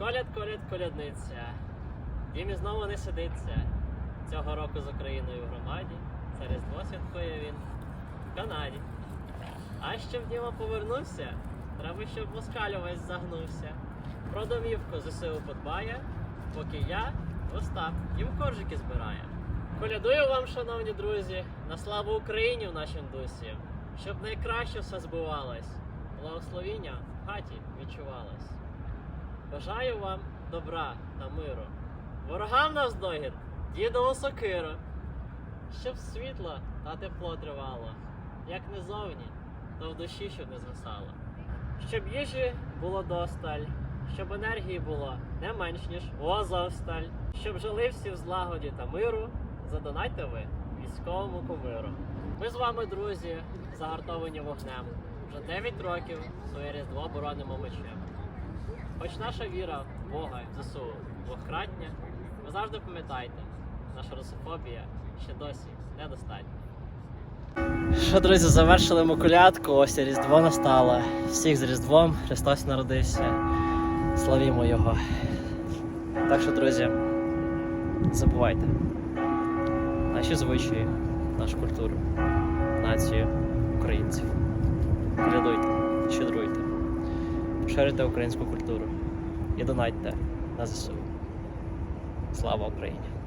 Коляд, коляд, колядниця. Дім і знову не сидиться. Цього року з Україною в громаді. Це Різдво святкує він в Канаді. А щоб Діма повернувся, треба, щоб москаль увесь загнувся. Про домівку ЗСУ подбає, поки я, Остап, їм коржики збирає. Колядую вам, шановні друзі, на славу Україні в нашому дусі, щоб найкраще все збувалось, благословіння в хаті відчувалось. Бажаю вам добра та миру. Ворогам навздогін, дідову сокиру, щоб світло та тепло тривало, як не зовні, то в душі щоб не згасало. Щоб їжі було досталь, щоб енергії було не менш ніж у Азовсталь, щоб жили всі в злагоді та миру, задонайте ви військовому кумиру. Ми з вами, друзі, загартовані вогнем. Вже 9 років своє різдво боронимо мечем. Хоч наша віра в Бога і в ЗСУ двохкратня, ви завжди пам'ятайте, наша русофобія ще досі недостатня. Що, друзі, завершили ми колядку, ось і Різдво настало. Всіх з Різдвом Христос народився. Славімо Його. Так що, друзі, не забувайте наші звичаї, нашу культуру, націю українців. Колядуйте, щедруйте, поширюйте українську культуру і донатьте на ЗСУ. Слава Україні!